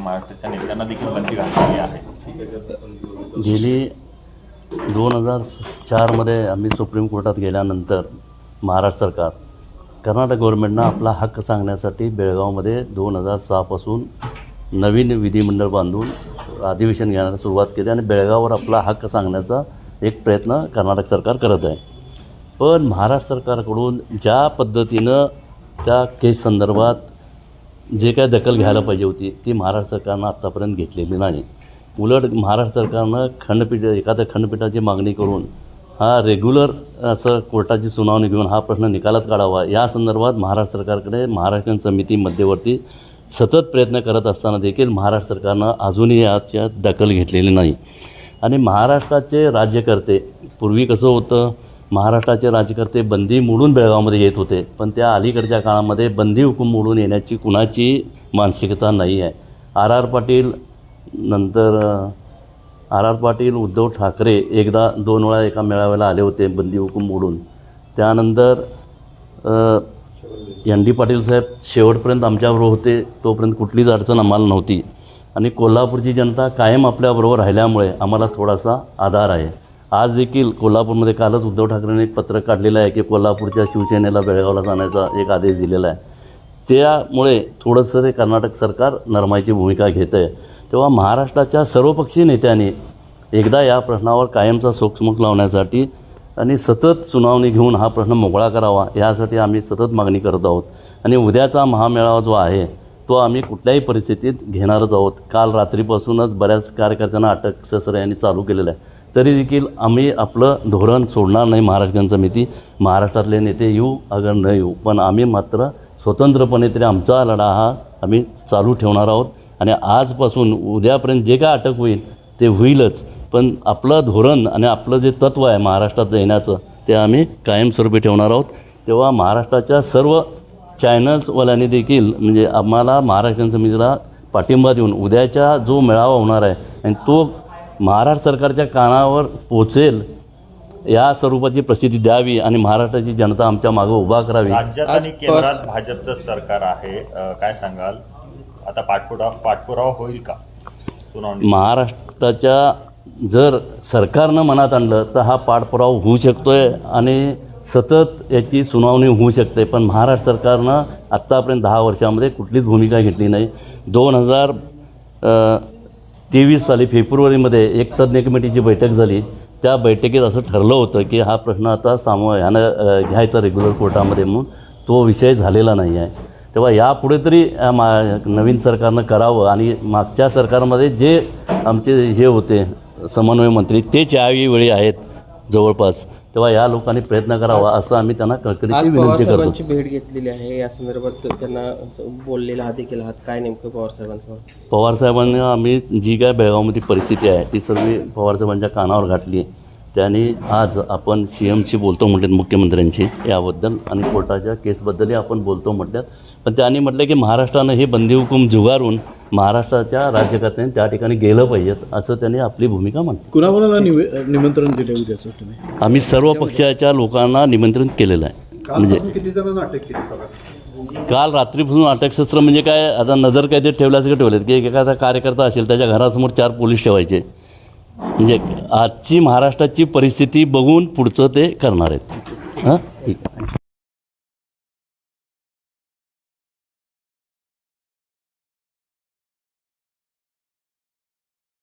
महाराष्ट्राच्या नेत्यांना देखील बंदी घातलेली आहे. गेली दोन हजार चारमध्ये आम्ही सुप्रीम कोर्टात गेल्यानंतर महाराष्ट्र सरकार कर्नाटक गव्हर्नमेंटनं आपला हक्क सांगण्यासाठी बेळगावमध्ये दोन हजार सहापासून नवीन विधिमंडळ बांधून अधिवेशन घेण्याला सुरुवात केली आणि बेळगाववर आपला हक्क सांगण्याचा एक प्रयत्न कर्नाटक सरकार करत आहे. पण महाराष्ट्र सरकारकडून ज्या पद्धतीनं त्या केस संदर्भात जे काय दखल घ्यायला पाहिजे होती ती महाराष्ट्र सरकारनं आत्तापर्यंत घेतलेली नाही. उलट महाराष्ट्र सरकारनं खंडपीठ एखाद्या खंडपीठाची मागणी करून हा रेग्युलर असं कोर्टाची सुनावणी घेऊन हा प्रश्न निकालात काढावा. या संदर्भात महाराष्ट्र सरकारकडे महाराष्ट्र समिती मध्यवर्ती सतत प्रयत्न करत असताना देखील महाराष्ट्र सरकारनं अजूनही याच्या दखल घेतलेली नाही. आणि महाराष्ट्राचे राज्यकर्ते पूर्वी कसं होतं महाराष्ट्राचे राजकर्ते बंदी मोडून बेळगावमध्ये येत होते. पण त्या अलीकडच्या काळामध्ये बंदी हुकूम मोडून येण्याची कुणाची मानसिकता नाही आहे. आर आर पाटील नंतर आर आर पाटील उद्धव ठाकरे एकदा दोन वेळा एका मेळाव्याला आले होते बंदी हुकूम मोडून. त्यानंतर एन डी पाटील साहेब शेवटपर्यंत आमच्याबरोबर होते तोपर्यंत कुठलीच अडचण आम्हाला नव्हती. आणि कोल्हापूरची जनता कायम आपल्याबरोबर राहिल्यामुळे आम्हाला थोडासा आधार आहे. आज देखील कोल्हापूरमध्ये कालच उद्धव ठाकरेंनी एक पत्रक काढलेलं आहे की कोल्हापूरच्या शिवसेनेला बेळगावला जाण्याचा एक आदेश दिलेला आहे. त्यामुळे थोडंसं ते कर्नाटक सरकार नरमाईची भूमिका घेतं आहे तेव्हा महाराष्ट्राच्या सर्वपक्षीय नेत्यांनी एकदा या प्रश्नावर कायमचा सोक्षमोक लावण्यासाठी आणि सतत सुनावणी घेऊन हा प्रश्न मोकळा करावा यासाठी आम्ही सतत मागणी करत आहोत. आणि उद्याचा महामेळावा जो आहे तो आम्ही कुठल्याही परिस्थितीत घेणारच आहोत. काल रात्रीपासूनच बऱ्याच कार्यकर्त्यांना अटक ससरे यांनी चालू केलेलं आहे. तरी देखील आम्ही आपलं धोरण सोडणार नाही महाराष्ट्र समिती महाराष्ट्रातले नेते येऊ अगर न येऊ पण आम्ही मात्र स्वतंत्रपणे तरी आमचा लढा हा आम्ही चालू ठेवणार आहोत. आणि आजपासून उद्यापर्यंत जे काय अटक होईल ते होईलच. पण आपलं धोरण आणि आपलं जे तत्त्व आहे महाराष्ट्रात येण्याचं ते आम्ही कायमस्वरूपी ठेवणार आहोत. तेव्हा महाराष्ट्राच्या सर्व चॅनल्सवाल्यांनी देखील म्हणजे आम्हाला महाराष्ट्र समितीला पाठिंबा देऊन उद्याचा जो मेळावा होणार आहे आणि तो महाराष्ट्र सरकारच्या कानावर पोचेल या स्वरूपाची प्रसिद्धी द्यावी आणि महाराष्ट्राची जनता आमच्या मागं उभा करावी. राज्यात आणि केंद्रात भाजपचं सरकार आहे अ, काय सांगाल? आता पाठपुरावा पाठपुरावा होईल का? सुनावणी. महाराष्ट्राच्या जर सरकारनं मनात आणलं तर हा पाठपुरावा होऊ शकतो आहे आणि सतत याची सुनावणी होऊ शकते. पण महाराष्ट्र सरकारनं आत्तापर्यंत दहा वर्षामध्ये कुठलीच भूमिका घेतली नाही. दोन हजार तेवीस साली फेब्रुवारीमध्ये एक तज्ज्ञ कमिटीची बैठक झाली. त्या बैठकीत असं ठरलं होतं की हा प्रश्न आता सामो ह्यानं घ्यायचा रेग्युलर कोर्टामध्ये म्हणून. तो विषय झालेला नाही आहे. तेव्हा यापुढे तरी मा नवीन सरकारनं करावं आणि मागच्या सरकारमध्ये जे आमचे हे होते समन्वय मंत्री तेच यावेळी वेळी आहेत जवळपास. तेव्हा या लोकांनी प्रयत्न करावा असं आम्ही त्यांना कळकळीची विनंती करतो. भेट घेतलेली आहे. या संदर्भात त्यांना बोललेला हात देखील आहात. काय नेमकं पवार साहेबांसोबत पवार साहेबांनी आम्ही जी काय बेळगावमध्ये परिस्थिती आहे ती सर्व पवार साहेबांच्या कानावर घातली त्यांनी आज आपण सी एमशी बोलतो म्हटलेत मुख्यमंत्र्यांशी. याबद्दल आणि कोर्टाच्या केसबद्दलही आपण बोलतो म्हटल्यात. पण त्यांनी म्हटलं की महाराष्ट्रानं हे बंदी हुकूम जुगारून महाराष्ट्राच्या राज्यकर्त्यांनी त्या ठिकाणी गेलं पाहिजेत असं त्यांनी आपली भूमिका मांडली. कुणाकुणाला निवे निमंत्रण दिलं उद्याचं तुम्ही आम्ही सर्व पक्षाच्या लोकांना निमंत्रण केलेलं आहे. म्हणजे किती जणांना अटक केली काल रात्रीपासून अटकशस्त्र म्हणजे काय आता नजर काय ते ठेवल्यासारखं ठेवलेत की एखादा कार्यकर्ता असेल त्याच्या घरासमोर चार पोलीस ठेवायचे. म्हणजे आजची महाराष्ट्राची परिस्थिती बघून पुढचं ते करणार आहेत. हां? ठीक.